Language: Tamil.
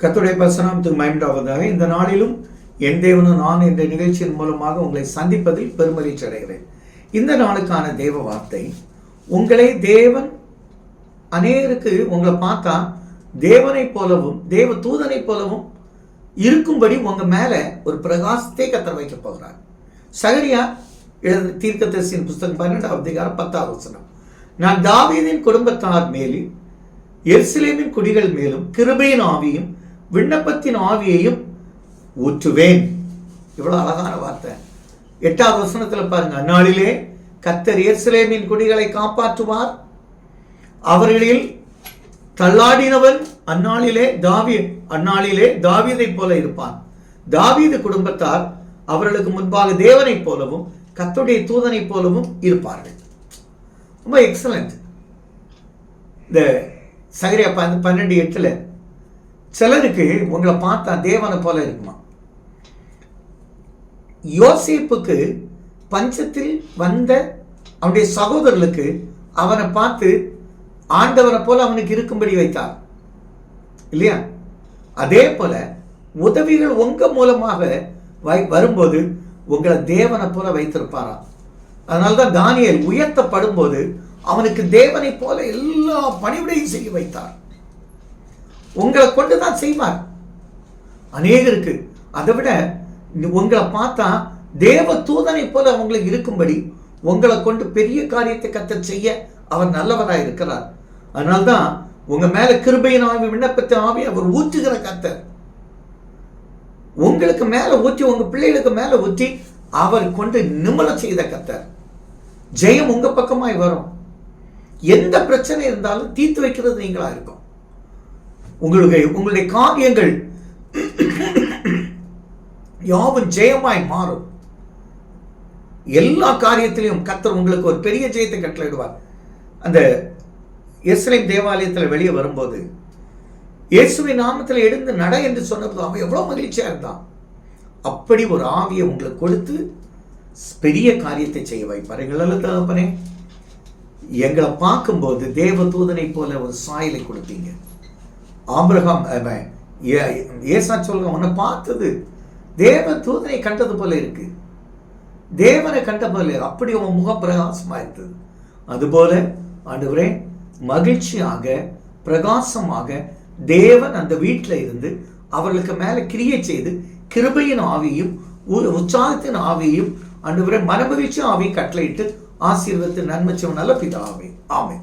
கத்துடைய பசனாமத்துக்கு மயண்டாவதாக இந்த நாளிலும் என் தேவனும் நான் என்ற நிகழ்ச்சியின் மூலமாக உங்களை சந்திப்பதில் பெருமகிழ்ச்சி அடைகிறேன். இந்த நாளுக்கான தேவ வார்த்தை உங்களை தேவன் அநேகருக்கு உங்களை பார்த்தா தேவனைப் போலவும் தேவ தூதனைப் போலவும் இருக்கும்படி உங்க மேல ஒரு பிரகாசத்தை கத்தர் வைக்க போகிறார். சகரியா எழுத தீர்க்கதரிசியின் புஸ்தகம் பன்னெண்டாவது அதிகாரம் பத்தாவது வசனம். நான் தாவீதின் குடும்பத்தார் மேலும் எருசலேமின் குடிகள் மேலும் கிருபையின் ஆவியும் விண்ணப்பத்தின் ஆவியையும் ஊற்றுவேன். இவ்வளோ அழகான வார்த்தை. எட்டாவது வசனத்தில் பாருங்க அந்நாளிலே கத்தர் எருசலேமின் குடிகளை காப்பாற்றுவார். அவர்களில் தள்ளாடினவன் அந்நாளிலே தாவி அந்நாளிலே தாவீதைப் போல இருப்பான் தாவீது குடும்பத்தார் அவர்களுக்கு முன்பாக தேவனைப் போலவும் கத்துடைய தூதனைப் போலவும் இருப்பார்கள். ரொம்ப எக்ஸலண்ட் இந்த சகரியா பன்னெண்டு எட்டில் சிலருக்கு உங்களை பார்த்தா தேவனை போல இருக்குமா? யோசிப்புக்கு பஞ்சத்தில் வந்த அவனுடைய சகோதரர்களுக்கு அவனை பார்த்து ஆண்டவனை போல அவனுக்கு இருக்கும்படி வைத்தார். இல்லையா? அதே போல உதவிகள் உங்க மூலமாக வை- வரும்போது உங்களை தேவனை போல வைத்திருப்பாரா? அதனால்தான் தானியல் உயர்த்தப்படும் போது அவனுக்கு தேவனை போல எல்லா பணிவிடையும் செய்ய வைத்தார். உங்களை கொண்டு தான் செய்வார். அநேகருக்கு அதை விட உங்களை பார்த்தா தேவ தூதனை போல அவங்களுக்கு இருக்கும்படி உங்களை கொண்டு பெரிய காரியத்தை கத்த செய்ய அவர் நல்லவராக இருக்கிறார். அதனால்தான் உங்க மேல கிருபையின் ஆவி விண்ணப்பத்தை ஆவி அவர் ஊற்றுகிற கத்தர். உங்களுக்கு மேல ஊற்றி உங்க பிள்ளைகளுக்கு மேல ஊற்றி அவர் கொண்டு நிம்மல செய்த கத்தர். ஜெயம் உங்க பக்கமாய் வரும். எந்த பிரச்சனை இருந்தாலும் தீர்த்து வைக்கிறது நீங்களா இருக்கும். உங்களுக்கு உங்களுடைய காரியங்கள் யாவும் ஜெயமாய் மாறும். எல்லா காரியத்திலையும் கத்தர் உங்களுக்கு ஒரு பெரிய ஜெயத்தை கட்டளையிடுவார். அந்த எஸ்லேம் தேவாலயத்தில் வெளியே வரும்போது இயேசுவின் நாமத்தில் எழுந்து நட என்று சொன்னபோது அவன் எவ்வளோ மகிழ்ச்சியாக இருந்தான். அப்படி ஒரு ஆவியை உங்களுக்கு கொடுத்து பெரிய காரியத்தை செய்ய வைப்பார். எங்கள தகப்பனே. எங்களை பார்க்கும்போது தேவ தூதனை போல ஒரு சாயலை கொடுத்தீங்க. ஆபிரகாம் ஏசா சொல்லுங்க உன்னை பார்த்தது. தேவ தூதனை கண்டது போல இருக்கு. தேவனை கண்ட போல அப்படி உன் முகம் பிரகாசமா இருந்தது அதுபோல ஆண்டவரே மகிழ்ச்சியாக பிரகாசமாக தேவன் அந்த வீட்டில் இருந்து அவர்களுக்கு மேலே கிரியை செய்து கிருபையின் ஆவியும் உற்சாகத்தின் ஆவியும் ஆண்டவரே மனமகிழ்ச்சியும் ஆவியும் கட்டளையிட்டு ஆசீர்வத்து நன்மை செய்யும் நல்ல பிதாவே. ஆமென்.